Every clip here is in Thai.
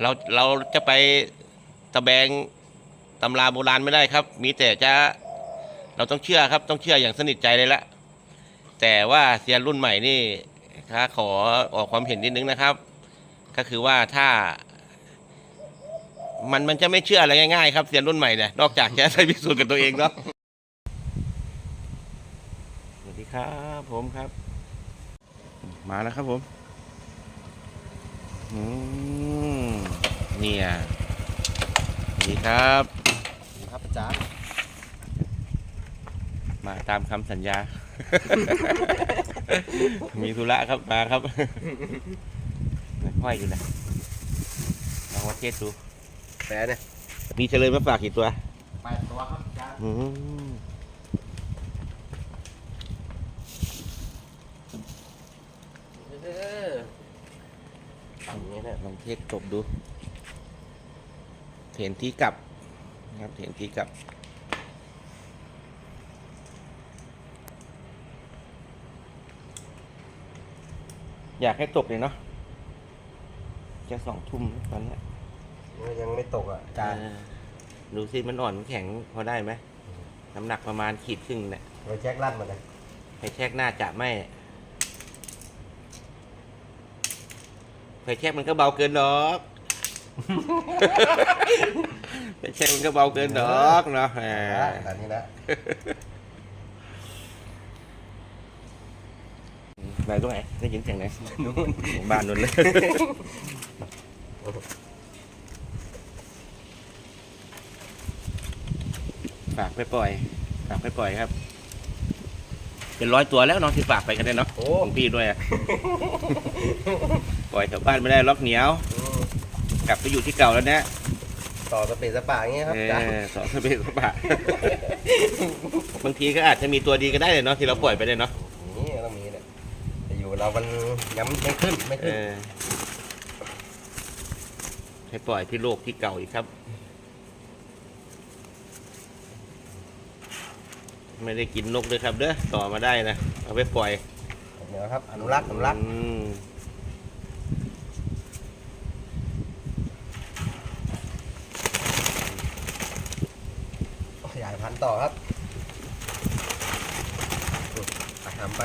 เราเราจะไปตะแบงตำราโบราณไม่ได้ครับ มีแต่จะเราต้องเชื่อครับ ต้องเชื่ออย่างสนิทใจเลยละแต่ว่าเซียนรุ่นใหม่นี่ถ้าขอออกความเห็นนิดนึงนะครับ ก็คือว่าถ้า มันมันจะไม่เชื่ออะไรง่ายๆครับเซียนรุ่นใหม่เนี่ยนอกจากจะได้พิสูจน์กับตัวเองเนาะสวัสดีครับ ผมครับ มาแล้วครับผม เนี่ยสวัสดีครับครับอาจารย์มาตามคำสัญญา มีธุระครับมาครับห้อยอยู่นะลองมาเทสดูแปรเนี่ยมีเฉลยมาฝากกี่ตัวแปดตัวครับอาจารย์อืมเออ อย่างนี้เนี่ยลองเทสตบดู เห็นที่กลับนะครับเห็นที่กลับอยากให้ตกเลยเนาะจะสองทุ่มแล้วตอนเนี้ยยังไม่ตกอะอาจารย์เออดูสิมันอ่อนมันแข็งพอได้ไหมน้ำหนักประมาณขีดครึ่งเนี่ยเราแจ็คลั่นมาเลยไฟแช็กหน้าจะไม่ ไฟแช็กมันก็เบาเกินดอก ไฟแช็กมันก็เบาเกินดอกเนาะแหมอันนี้นะไปตรงไหนได้ยินเสียงไหนบ้านนู่นเลยฝากไปปล่อยฝากไปปล่อยครับ เป็นร้อยตัวแล้วเน้องที่ฝากไปกันได้เนาะโอ้ของพี่ด้วยอะ ปล่อยแถวบ้านไม่ได้ล็อกเหนียว อืมกลับไปอยู่ที่เก่าแล้วเนี่ยต่อสเปซสปาอย่างเงี้ยครับเออาจารย์อสองสเปซสปะบางทีก็อาจจะมีตัวดีก็ได้เลยเนาะที่เราปล่อยไปเลยเนาะนี่ต้องมีเนี่ยแต่อยู่เรามันยังไม่ขึ้นไม่เอขึ้นอให้ปล่อยที่โลกที่เก่าอีกครับ ไม่ได้กินนกเลยครับเด้อต่อมาได้นะเอาไปปล่อย เดี๋ยวครับอนุรักษ์อนุรักษ์อืม ขยายพันธุ์ ต่อครับอืมไปทำไป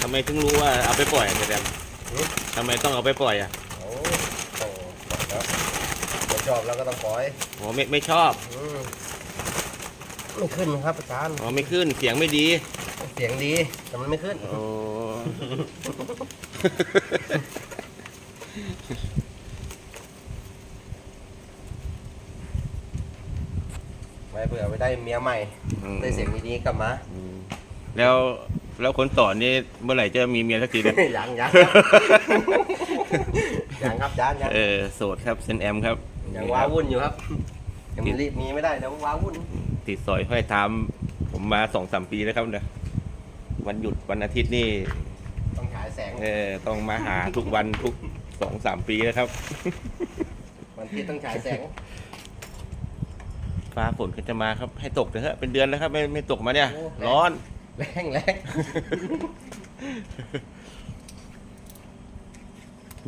ทำไมถึงรู้ว่าเอาไปปล่อยอะเจ๊แดมอืมทำไมต้องเอาไปปล่อยอะโอ้ต้องปล่อยครับคนชอบแล้วก็ต้องปล่อยอ๋อไม่ไม่ชอบอืมไม่ขึ้นครับอาจารย์อ๋อไม่ขึ้นเสียงไม่ดีเสียงดีแต่มันไม่ขึ้น โอ้ ไว้เผื่อไปได้เมียใหม่ได้เสียงดีๆกลับมาอืมแล้วแล้วคนสอนนี่เมื่อไหร่จะมีเมียสักทีเนี่ยยังยังยังครับยังยังเออโสดครับเซนแอมครับยังว้าวุ่นอยู่ครับยังรีบมีไม่ได้เดี๋ยวว้าวุ่นติดสอยห้อยตาม ผมมาสองสามปีแล้วครับเนี่ยวันหยุดวันอาทิตย์นี่ ต้องฉายแสงเออต้องมาหาทุกวันทุกสองสามปีแล้วครับ วันที่ต้องฉายแสง ฟ้าฝนก็จะมาครับ ให้ตกเถอะฮะเป็นเดือนแล้วครับ ไม่ไม่ตกมาเนี่ยร้อน แรงแรง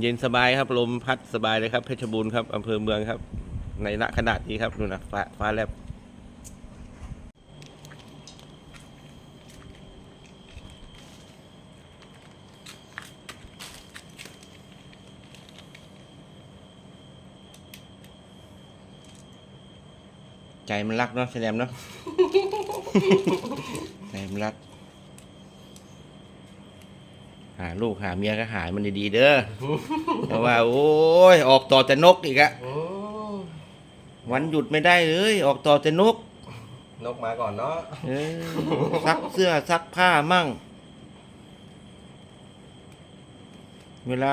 เย็นสบายครับ ลมพัดสบายเลยครับเพชรบูรณ์ครับอำเภอเมืองครับ ในณขนาดนี้ครับดูนะฟ้าฟ้าแลบ ใจมันรักเนาะแสดงเนาะใจมันรัก หาลูกหาเมียก็หายมันดีๆเด้อเพราะว่า โอ้ย ออกต่อแต่นกอีกอะอืมวันหยุดไม่ได้เลย ออกต่อแต่นก นกมาก่อนเนาะเออซักเสื้อซักผ้ามั่ง เวลา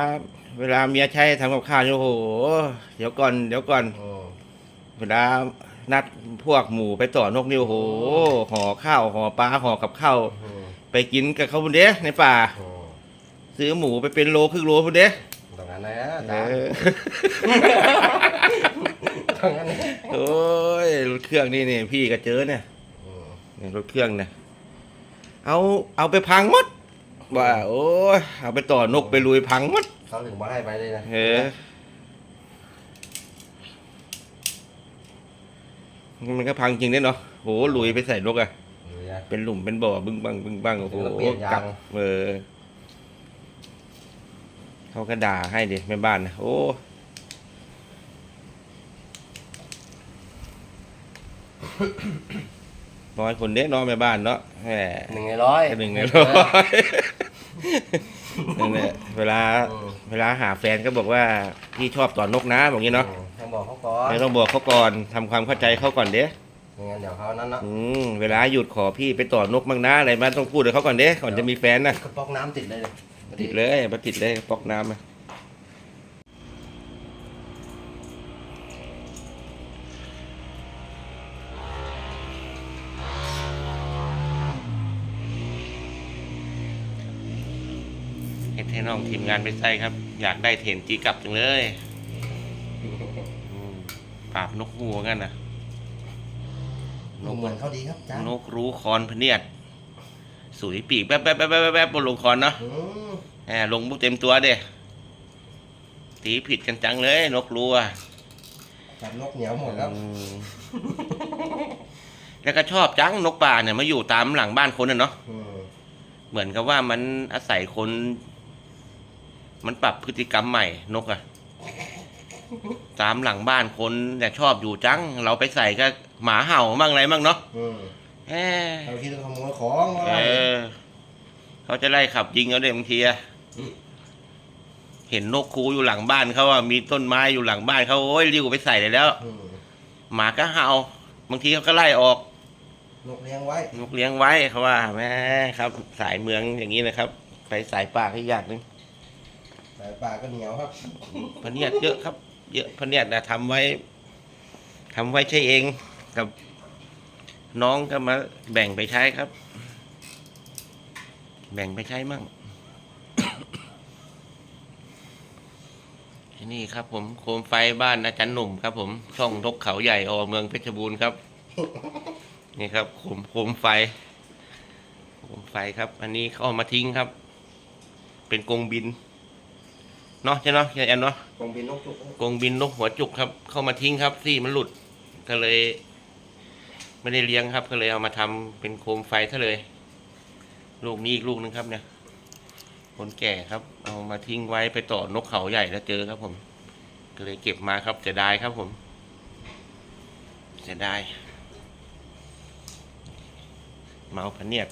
เวลาเมียใช้ทำกับข้าวเนี่ยโอ้โห เดี๋ยวก่อน เดี๋ยวก่อนอืมเวลา นัดพวกหมูไปต่อนกนี่โอ้โหห่อข้าวห่อปลาห่อกับข้าวอืมไปกินกับเขาบุนเด้ในป่าอืมซื้อหมูไปเป็นโลครึ่งโลบุนเด้ตรงนั้นนะอาเอจารย์อตรงนั้นนะโอ้ยรถเครื่องนี่นี่พี่ก็เจอเนี่ย อืมนี่รถเครื่องเนี่ยเอาเอาไปพังหมดว่าโอ้ยเอาไปต่อนกไปลุยพังหมดเขาถึงมาให้ไปเลยนะเออ มันก็พังจริงเนี่ยเนาะโหลุยไปใส่นกอะดูนะเป็นหลุมเป็นบ่อบึ้งบังบึ้งบังโอ้โหแล้วเปลี่ยนยางกลับเออเขาก็ด่าให้ดิแม่บ้านนะโอ้น้อยคนเด้เน้องแม่บ้านเนาะแหมหนึ่งในร้อยหนึ่งในร้อย นั่นแหละเวลาอืมเวลาหาแฟนก็บอกว่าพี่ชอบต่อนกนะบอกงี้เนาะอืมต้องบอกเขาก่อนไม่ต้องบอกเขาก่อนทำความเข้าใจเขาก่อนเด้ไม่งั้นเดี๋ยวเขานั้นเนาะอืมเวลาหยุดขอพี่ไปต่อนกบ้างนะอะไรมาต้องพูดกับเขาก่อนเด้ก่อนจะมีแฟนนะกระป๋องน้ำติดเลยเลยติดเลยมาติดเลยปอกน้ำมา ให้น้องทีมงานไปใส่ครับ อยากได้เถนจีกลับจังเลยอืมปราบนกหัวกันนะนกเหมือนเขาดีครับจ้านกรู้คอนพะเนียดสุยปีกแป๊บแป๊บแป๊บแป๊บแป๊บบนลงคอนเนาะอืมแหมลงบุกเต็มตัวเด้ตีผิดกันจังเลย นกรู้อะจับนกเหนียวหมดแล้วอืมแล้วก็ชอบจังนกป่าเนี่ยมาอยู่ตามหลังบ้านคนน่ะเนาะอืมเหมือนกับว่ามันอาศัยคน มันปรับพฤติกรรมใหม่นกอะตามหลังบ้านคนแต่ยชอบอยู่จัง เราไปใส่ก็หมาเห่ามั่งอะไรมั่งเนาะอืมแหมเราคิดว่าขโมยของว่าเออ เขาจะไล่ขับยิงเอาเด็บางทีอะอืมเห็นนกคูอยู่หลังบ้านเขาอะมีต้นไม้อยู่หลังบ้านเขาโอ้ยริ้วไปใส่เลยแล้ว อืมหมาก็เห่า บางทีเขาก็ไล่ออก นกเลี้ยงไว้ นกเลี้ยงไว้เขาว่าแม่ครับ สายเมืองอย่างนี้นะครับ ไปสายป่าให้ยากนึง สายป่าก็เหนียวครับ พะเนียดเยอะครับ เยอะพะเนียดนะทำไว้ทำไว้ใช้เองกับน้องก็มาแบ่งไปใช้ครับ แบ่งไปใช้มั่งนี่ครับ ผมโคมไฟบ้านอาจารย์หนุ่มครับผมช่องทกเขาใหญ่อเมืองเพชรบูรณ์ครับ นี่ครับโคมโคมไฟโคมไฟครับ อันนี้เขาเอามาทิ้งครับ เป็นกรงบิน เนาะใช่เนาะใช่แอนเนาะกองบินนกจุกกรงบินนกหัวจุกครับ เข้ามาทิ้งครับซี่มันหลุดก็เลย ไม่ได้เลี้ยงครับ ก็เลยเอามาทำเป็นโคมไฟซะเลย ลูกนี้อีกลูกนึงครับ เนี่ยคนแก่ครับ เอามาทิ้งไว้ไปต่อนกเขาใหญ่แล้วเจอครับ ผม ก็เลยเก็บมาครับเสียดายครับผมเสียดายเมาพะเนียด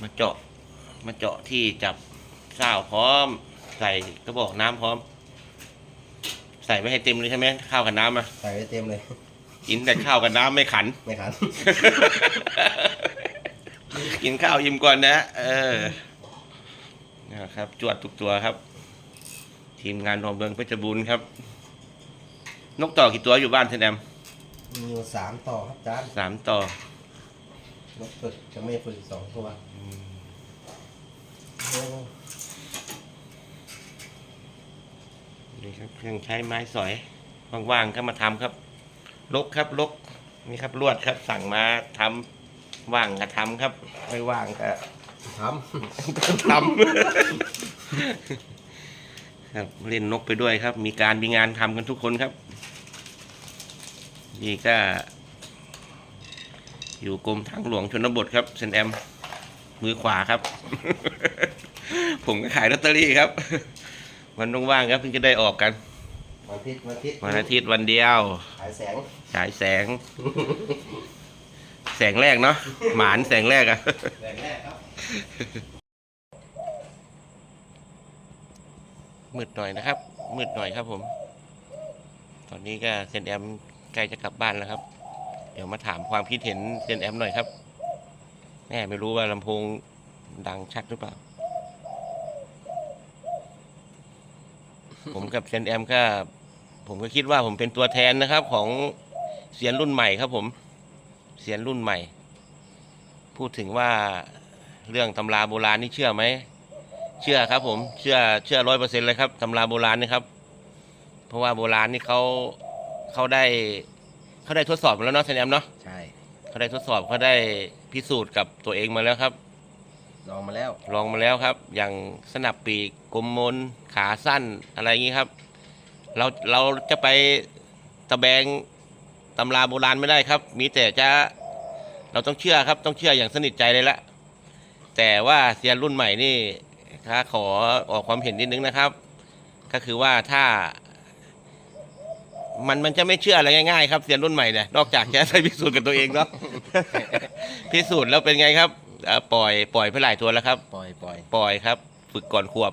มาเจาะ มาเจาะที่จับเศร้าวพร้อม ใส่กระบอกน้ำพร้อม ใส่ไว้ให้เต็มเลยใช่ไหมข้าวกับน้ำอะใส่ไว้เต็มเลยกินแต่ข้าวกับน้ำไม่ขัน ไม่ขัน กินข้าวอิ่มก่อนนะ เออนะครับ จวดทุกตัวครับ ทีมงานรวมเมืองเพชรบูรณ์ครับ นกต่อกี่ตัวอยู่บ้านเทนแอมมีอยู่สามต่อครับจานสามต่อ นกฝึกจะไม่ฝึกสองตัวโอ้ นี่ครับเครื่องใช้ไม้สอยว่างๆก็มาทำครับ ลกครับลกนี่ครับลวดครับ สั่งมาทำว่างก็ทำครับ ไม่ว่างก็ททำครับเล่นนกไปด้วยครับ มีการมีงานทำกันทุกคนครับ นี่ก็ อยู่กรมทางหลวงชนบทครับเซนแอมมือขวาครับ ผมก็ขายลอตเตอรี่ครับ วันว่างๆครับเพิ่งจะได้ออกกันำวันอาทิตย์วันอาทิตย์วันอาทิตย์วันเดียวขายแสงฉายแสง แสงแรกเนาะหมานแสงแรกอะ แสงแรกครับ มืดหน่อยนะครับ มืดหน่อยครับผม ตอนนี้ก็เซนแอมใกล้จะกลับบ้านแล้วครับ เดี๋ยวมาถามความคิดเห็นเซนแอมหน่อยครับแม่ไม่รู้ว่าลำโพงดังชัดหรือเปล่า ผมกับเซนแอมก็ผมก็คิดว่าผมเป็นตัวแทนนะครับ ของเสียนรุ่นใหม่ครับ ผม เสียนรุ่นใหม่ พูดถึงว่าเรื่องตำราโบราณนี่เชื่อไหมเชื่อครับ ผมเชื่อเชื่อร้อยเปอร์เซ็นต์เลยครับตำราโบราณนี่ครับ เพราะว่าโบราณนี่เขาเขาได้เขาได้ทดสอบมาแล้วเนาะเซนแอมเนาะใช่เขาได้ทดสอบเขาได้พิสูจน์กับตัวเองมาแล้วครับ ลองมาแล้ว ลองมาแล้วครับ อย่างสนับปีกกลมมนขาสั้นอะไรอย่างนี้ครับ เราเราจะไปตะแบงตำราโบราณไม่ได้ครับ มีแต่จะเราต้องเชื่อครับ ต้องเชื่ออย่างสนิทใจเลยละแต่ว่าเซียนรุ่นใหม่นี่ถ้าขอออกความเห็นนิดนึงนะครับ ก็คือว่าถ้า มันมันจะไม่เชื่ออะไรง่ายๆครับเซียนรุ่นใหม่เนี่ยนอกจากจะได้พิสูจน์กับตัวเองเนาะพิสูจน์แล้วเป็นไงครับ อ่อปล่อยปล่อยไปหลายตัวแล้วครับ ปล่อยปล่อยปล่อยครับ ฝึกก่อนขวบ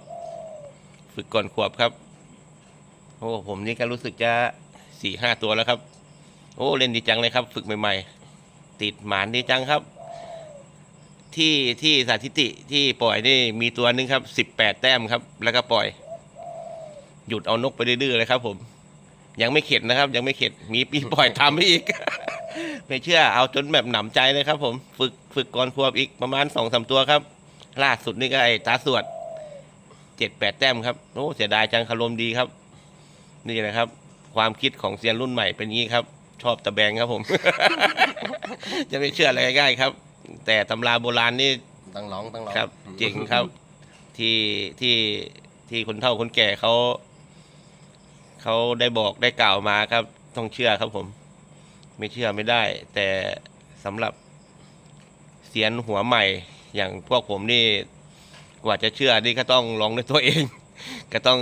ฝึกก่อนขวบครับ โอ้ผมนี่ก็รู้สึกจะสี่ห้าตัวแล้วครับ โอ้เล่นดีจังเลยครับ ฝึกใหม่ ๆ ติดหมานดีจังครับ ที่ที่สถิติที่ปล่อยนี่มีตัวหนึงครับสิบแปดแต้มครับ แล้วก็ปล่อย หยุดเอานกไปดื้อๆเลยครับ ผม ยังไม่เข็ดนะครับ ยังไม่เข็ดมีปีปล่อยทำให้อีก ไม่เชื่อเอาจนแบบหนำใจเลยครับ ผมฝึกฝึกก่อนขวบอีกประมาณสองสามตัวครับ ล่าสุดนี่ก็ไอ้ตาสวดเจ็ดแปดแต้มครับโอ้เสียดายจังคารมดีครับ นี่แหละครับ ความคิดของเซียนรุ่นใหม่เป็นงี้ครับ ชอบตะแบงครับผม จะไม่เชื่ออะไรง่ายๆครับ แต่ตำราโบราณนี่ต้องร้องต้องร้องครับเจ๋งครับ ที่ที่ที่คนเฒ่าคนแก่เขาเขาได้บอกได้กล่าวมาครับ ต้องเชื่อครับผม ไม่เชื่อไม่ได้ แต่สำหรับเสียนหัวใหม่ อย่างพวกผมนี่กว่าจะเชื่อนี่ก็ต้องลองด้วยตัวเอง ก็ต้อง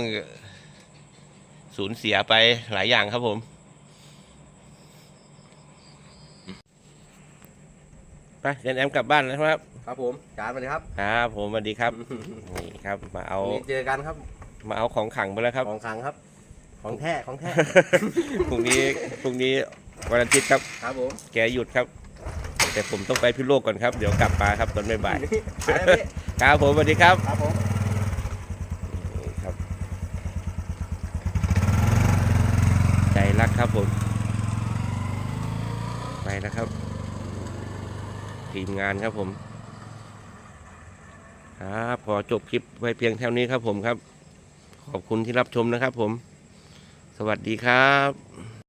สูญเสียไปหลายอย่างครับผม ไปเรียนแอมกลับบ้านนะครับ ครับผมจานมาเลยครับครับผมสวัสดีครับ นี่ครับ มาเอาวันนี้เจอกันครับ มาเอาของขังไปแล้วครับ ของคลังครับ ของแท้ของแท้ พรุ่งนี้พรุ่งนี้ วันอาทิตย์ครับ ครับผมแกหยุดครับ แต่ผมต้องไปพิโลกก่อนครับ เดี๋ยวกลับมาครับตอนบ่ายไปแล้วพี่ๆครับผมสวัสดีครับ ครับผมนี่ครับใจรักครับผม ไปนะครับ ทีมงานครับผม ครับพอจบคลิปไว้เพียงเท่านี้ครับผมครับ ขอบคุณที่รับชมนะครับผม สวัสดีครับ